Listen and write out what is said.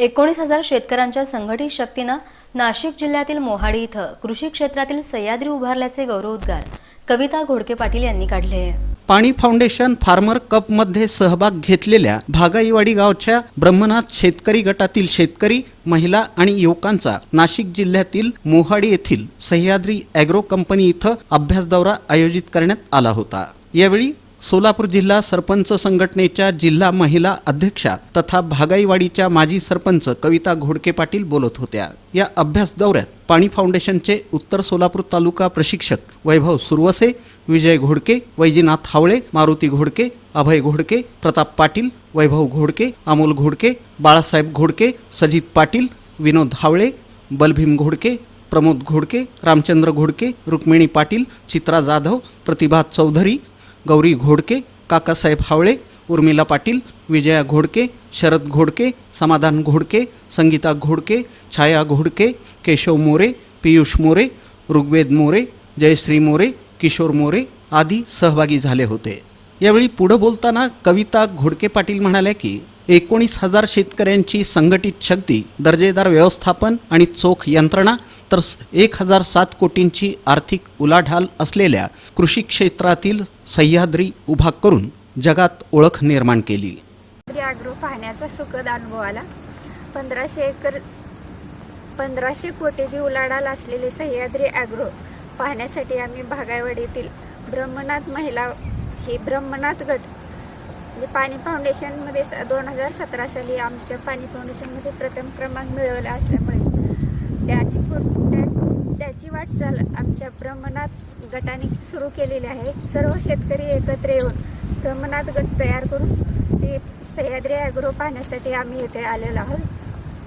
एकोणीस हजार शेतकऱ्यांच्या संघटित शक्तीनं नाशिक जिल्ह्यातील मोहाडी इथं कृषी क्षेत्रातील सह्याद्री उभारल्याचे गौरवोद्गार कविता घोडके पाटील यांनी काढले आहे. पाणी फाउंडेशन फार्मर कपमध्ये सहभाग घेतलेल्या भागाईवाडी गावच्या ब्रह्मनाथ शेतकरी गटातील शेतकरी महिला आणि युवकांचा नाशिक जिल्ह्यातील मोहाडी येथील सह्याद्री ॲग्रो कंपनी इथं अभ्यास दौरा आयोजित करण्यात आला होता. यावेळी सोलापूर जिल्हा सरपंच संघटनेच्या जिल्हा महिला अध्यक्षा तथा भागाईवाडीच्या माजी सरपंच कविता घोडके पाटील बोलत होत्या. या अभ्यास दौऱ्यात पाणी फाउंडेशनचे उत्तर सोलापूर तालुका प्रशिक्षक वैभव सुरवसे विजय घोडके वैजीनाथ हावळे मारुती घोडके अभय घोडके प्रताप पाटील वैभव घोडके अमोल घोडके बाळासाहेब घोडके सजित पाटील विनोद हावळे बलभीम घोडके प्रमोद घोडके रामचंद्र घोडके रुक्मिणी पाटील चित्रा जाधव प्रतिभा चौधरी गौरी घोडके काकासाहेब हावळे उर्मिला पाटील विजया घोडके शरद घोडके समाधान घोडके संगीता घोडके छाया घोडके केशव मोरे पियुष मोरे ऋग्वेद मोरे जयश्री मोरे किशोर मोरे आदी सहभागी झाले होते. यावेळी पुढं बोलताना कविता घोडके पाटील म्हणाल्या की एकोणीस हजार शेतकऱ्यांची संघटित शक्ती दर्जेदार व्यवस्थापन आणि चोख यंत्रणा तर एक हजार सात कोटींची आर्थिक उलाढाल असलेल्या कृषी क्षेत्रातील सह्याद्री उभा करून जगात ओळख निर्माण केली. ॲग्रो पाहण्याचा सुखद अनुभव आला. पंधराशे एकर पंधराशे कोटीची उलाढाल असलेले सह्याद्री ॲग्रो पाहण्यासाठी आम्ही भागायवाडीतील ब्रह्मनाथ महिला ही ब्रह्मनाथ गट म्हणजे पाणी फाउंडेशनमध्ये दोन हजार सतरा साली आमच्या पाणी फाउंडेशनमध्ये प्रथम क्रमांक मिळवला असल्यामुळे त्याची त्या- त्याची वाटचाल आमच्या ब्रह्मनाथ गटाने सुरू केलेली आहे. सर्व शेतकरी एकत्र येऊन ब्रह्मनाथ गट तयार करून ते सह्याद्री ॲग्रो पाहण्यासाठी आम्ही येथे आलेलो आहोत.